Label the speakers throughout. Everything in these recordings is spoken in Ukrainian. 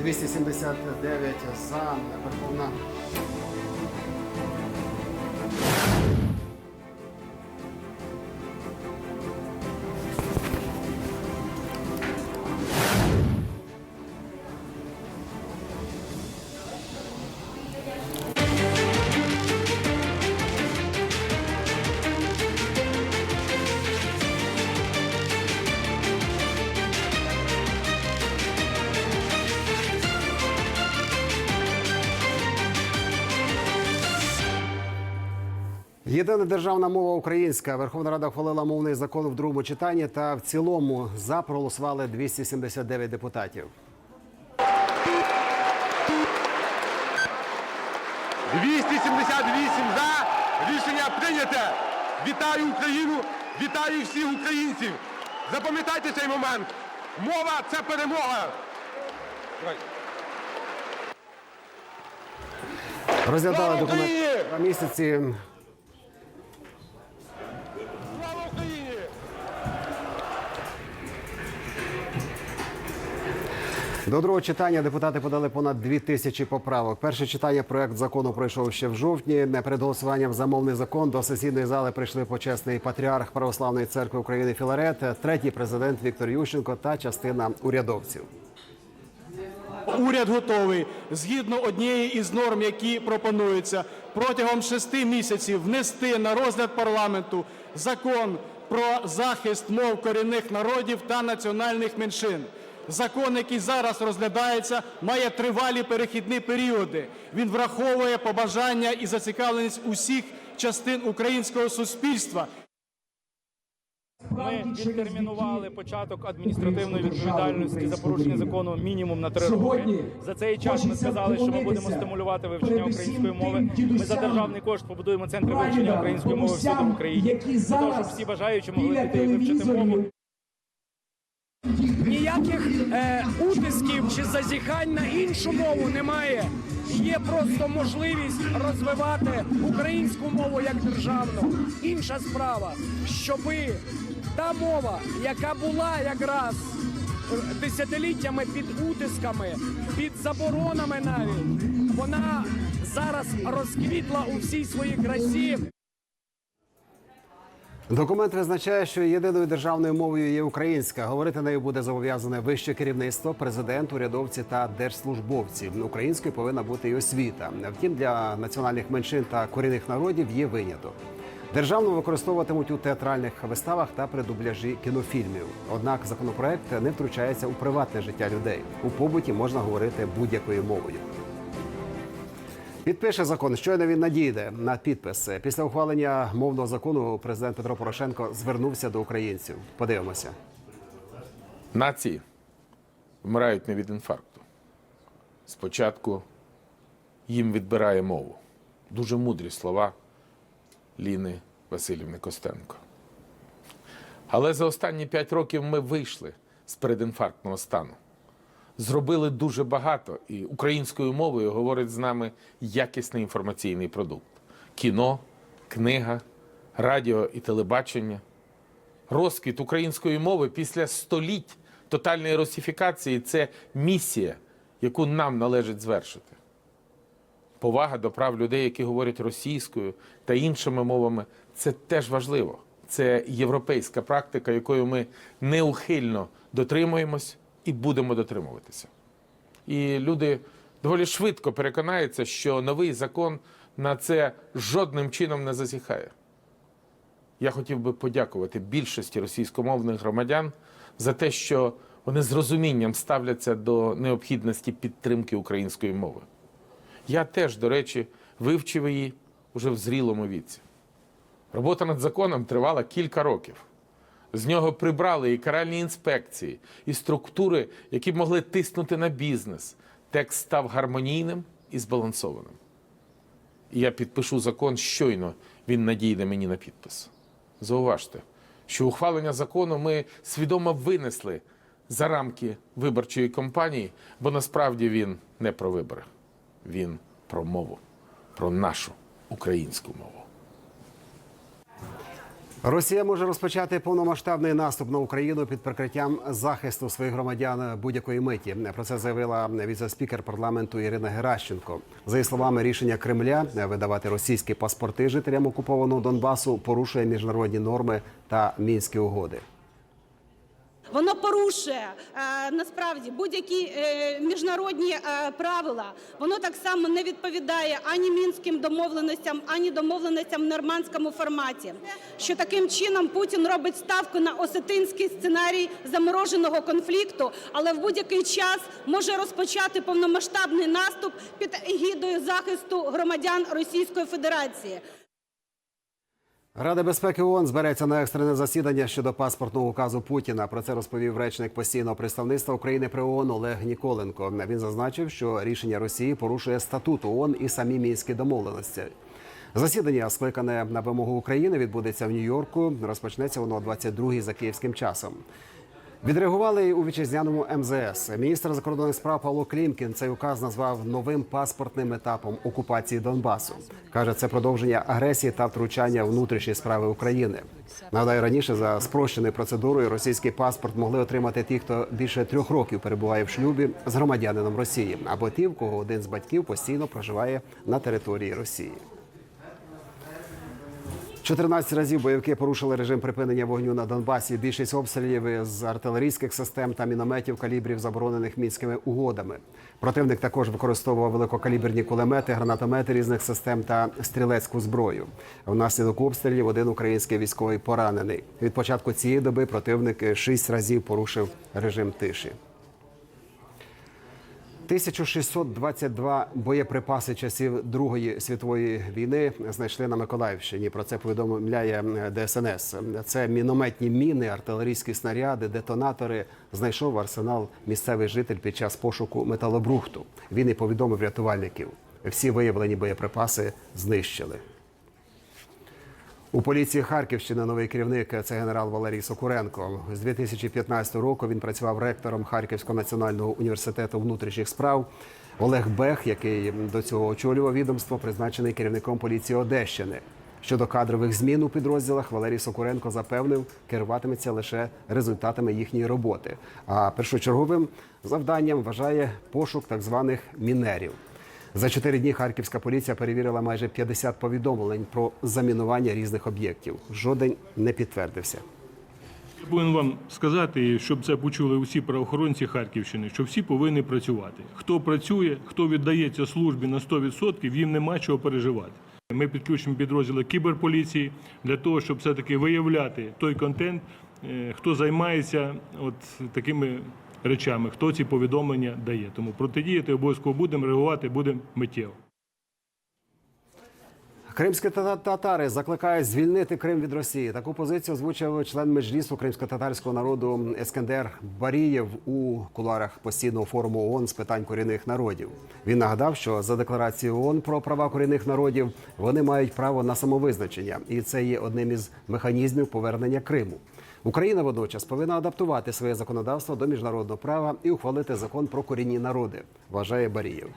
Speaker 1: 279 за Верховна. Єдина державна мова українська. Верховна Рада ухвалила мовний закон в другому читанні та в цілому за проголосували 279 депутатів.
Speaker 2: 278 за. Рішення прийняте. Вітаю Україну, вітаю всіх українців. Запам'ятайте цей момент. Мова це перемога.
Speaker 1: Розглядали документ два місяці. До другого читання депутати подали понад дві тисячі поправок. Перше читання проект закону пройшов ще в жовтні. Не перед голосуванням за мовний закон до сесійної зали прийшли почесний патріарх Православної церкви України Філарет, третій президент Віктор Ющенко та частина урядовців.
Speaker 3: Уряд готовий згідно однієї із норм, які пропонуються, протягом шести місяців внести на розгляд парламенту закон про захист мов корінних народів та національних меншин. Закон, який зараз розглядається, має тривалі перехідні періоди. Він враховує побажання і зацікавленість усіх частин українського суспільства
Speaker 4: Ми відтермінували початок адміністративної відповідальності за порушення закону мінімум на три роки. За цей час ми сказали, що ми будемо стимулювати вивчення української мови. Ми за державний кошт побудуємо центри вивчення української мови всюди в Україні. Для того, щоб всі бажаючі могли піти і вивчити мову.
Speaker 5: Ніяких е, утисків чи зазіхань на іншу мову немає. Є просто можливість розвивати українську мову як державну. Інша справа, щоби та мова, яка була якраз десятиліттями під утисками, під заборонами навіть, вона зараз розквітла у всій своїй красі.
Speaker 1: Документ визначає, що єдиною державною мовою є українська. Говорити нею буде зобов'язане вище керівництво, президент, урядовці та держслужбовці. Українською повинна бути і освіта. Втім, для національних меншин та корінних народів є виняток. Державну використовуватимуть у театральних виставах та при дубляжі кінофільмів. Однак законопроект не втручається у приватне життя людей. У побуті можна говорити будь-якою мовою. Підпише закон. Щойно він надійде на підпис. Після ухвалення мовного закону президент Петро Порошенко звернувся до українців. Подивимося.
Speaker 6: Нації вмирають не від інфаркту. Спочатку їм відбирає мову. Дуже мудрі слова Ліни Васильівни Костенко. Але за останні п'ять років ми вийшли з передінфарктного стану. Зробили дуже багато, і українською мовою говорить з нами якісний інформаційний продукт: кіно, книга, радіо і телебачення. Розквіт української мови після століть тотальної русифікації це місія, яку нам належить звершити. Повага до прав людей, які говорять російською та іншими мовами, це теж важливо. Це європейська практика, якою ми неухильно дотримуємось і будемо дотримуватися. І люди доволі швидко переконаються, що новий закон на це жодним чином не зазіхає. Я хотів би подякувати більшості російськомовних громадян за те, що вони з розумінням ставляться до необхідності підтримки української мови. Я теж, до речі, вивчив її уже в зрілому віці. Робота над законом тривала кілька років. З нього прибрали і каральні інспекції, і структури, які б могли тиснути на бізнес. Текст став гармонійним і збалансованим. І я підпишу закон щойно він надійде мені на підпис. Зауважте, що ухвалення закону ми свідомо винесли за рамки виборчої кампанії, бо насправді він не про вибори, він про мову, про нашу українську мову.
Speaker 1: Росія може розпочати повномасштабний наступ на Україну під прикриттям захисту своїх громадян будь-якої миті. Про це заявила віце-спікер парламенту Ірина Геращенко. За її словами, рішення Кремля видавати російські паспорти жителям окупованого Донбасу порушує міжнародні норми та мінські угоди.
Speaker 7: Воно порушує е, насправді будь-які е, міжнародні е, правила. Воно так само не відповідає ані мінським домовленостям, ані домовленостям в нормандському форматі. Що таким чином Путін робить ставку на осетинський сценарій замороженого конфлікту, але в будь-який час може розпочати повномасштабний наступ під егідою захисту громадян Російської Федерації.
Speaker 1: Рада безпеки ООН збереться на екстрене засідання щодо паспортного указу Путіна. Про це розповів речник постійного представництва України при ООН Олег Ніколенко. Він зазначив, що рішення Росії порушує статут ООН і самі мінські домовленості. Засідання, скликане на вимогу України, відбудеться в Нью-Йорку. Розпочнеться воно о 22-й за київським часом. Відреагували й у вітчизняному МЗС. Міністр закордонних справ Павло Клімкін цей указ назвав новим паспортним етапом окупації Донбасу. каже, це продовження агресії та втручання внутрішні справи України. Нагадаю, раніше за спрощеною процедурою російський паспорт могли отримати ті, хто більше трьох років перебуває в шлюбі з громадянином Росії, або ті, в кого один з батьків постійно проживає на території Росії. 14 разів бойовики порушили режим припинення вогню на Донбасі. Більшість обстрілів з артилерійських систем та мінометів калібрів, заборонених мінськими угодами. Противник також використовував великокаліберні кулемети, гранатомети різних систем та стрілецьку зброю. Внаслідок обстрілів один український військовий поранений. Від початку цієї доби противник шість разів порушив режим тиші. 1622 боєприпаси часів Другої світової війни знайшли на Миколаївщині. Про це повідомляє ДСНС. Це мінометні міни, артилерійські снаряди, детонатори. Знайшов арсенал місцевий житель під час пошуку металобрухту. Він і повідомив рятувальників. Всі виявлені боєприпаси знищили. У поліції Харківщини новий керівник це генерал Валерій Сокуренко. З 2015 року він працював ректором Харківського національного університету внутрішніх справ. Олег Бех, який до цього очолював відомство, призначений керівником поліції Одещини. Щодо кадрових змін у підрозділах, Валерій Сокуренко запевнив, керуватиметься лише результатами їхньої роботи. А першочерговим завданням вважає пошук так званих мінерів. За чотири дні харківська поліція перевірила майже 50 повідомлень про замінування різних об'єктів. Жоден не підтвердився.
Speaker 8: Повинен вам сказати, щоб це почули усі правоохоронці Харківщини, що всі повинні працювати. Хто працює, хто віддається службі на 100%, їм нема чого переживати. Ми підключимо підрозділи кіберполіції для того, щоб все-таки виявляти той контент, е, хто займається от такими речами, хто ці повідомлення дає. Тому протидіяти обов'язково будемо, реагувати будемо миттєво.
Speaker 1: Кримські татари закликають звільнити Крим від Росії. Таку позицію озвучив член меджлісу кримсько-татарського народу Ескендер Барієв у куларах постійного форуму ООН з питань корінних народів. Він нагадав, що за декларацією ООН про права корінних народів вони мають право на самовизначення, і це є одним із механізмів повернення Криму. Україна водночас повинна адаптувати своє законодавство до міжнародного права і ухвалити закон про корінні народи, вважає Барієв.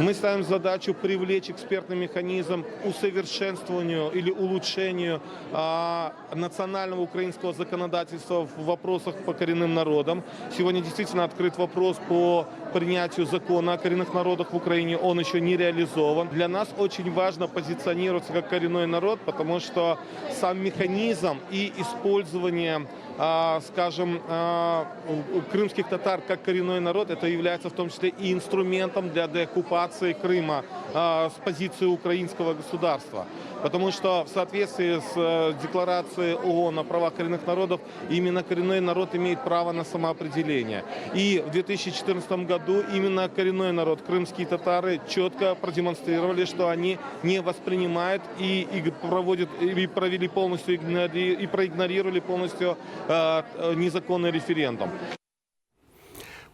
Speaker 9: Мы ставим задачу привлечь экспертный механизм к усовершенствованию или улучшению а, национального украинского законодательства в вопросах по коренным народам. Сегодня действительно открыт вопрос по принятию закона о коренных народах в Украине. Он еще не реализован. Для нас очень важно позиционироваться как коренной народ, потому что сам механизм и использование а, скажем, а, крымских татар как коренной народ, это является в том числе и инструментом для деоккупации Крыма а, с позиции украинского государства. Потому что в соответствии с э, декларацией ООН о правах коренных народов, именно коренной народ имеет право на самоопределение. И в 2014 году именно коренной народ, крымские татары, четко продемонстрировали, что они не воспринимают и, и проводят, и провели полностью, игнори- и проигнорировали полностью э, э, незаконный референдум.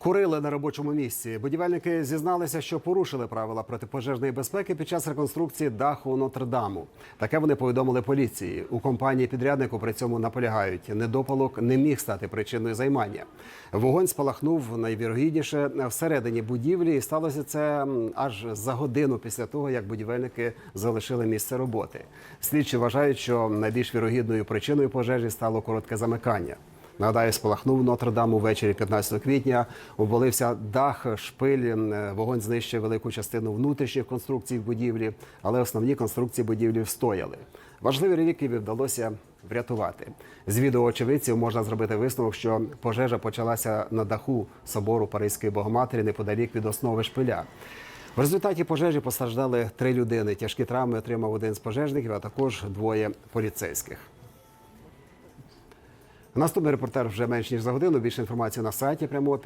Speaker 1: Курили на робочому місці. Будівельники зізналися, що порушили правила протипожежної безпеки під час реконструкції даху Нотр-Даму. Таке вони повідомили поліції. У компанії підряднику при цьому наполягають. Недопалок не міг стати причиною займання. Вогонь спалахнув найвірогідніше всередині будівлі, і сталося це аж за годину після того, як будівельники залишили місце роботи. Слідчі вважають, що найбільш вірогідною причиною пожежі стало коротке замикання. Нагадаю, спалахнув Нотр-Дам увечері 15 квітня. Обвалився дах, шпиль. Вогонь знищив велику частину внутрішніх конструкцій будівлі, але основні конструкції будівлі встояли. Важливі реліквії вдалося врятувати. З відео очевидців можна зробити висновок, що пожежа почалася на даху собору Паризької Богоматері неподалік від основи шпиля. В результаті пожежі постраждали три людини. Тяжкі травми отримав один з пожежників, а також двоє поліцейських. Наступний репортер вже менш ніж за годину. Більше інформації на сайті прямого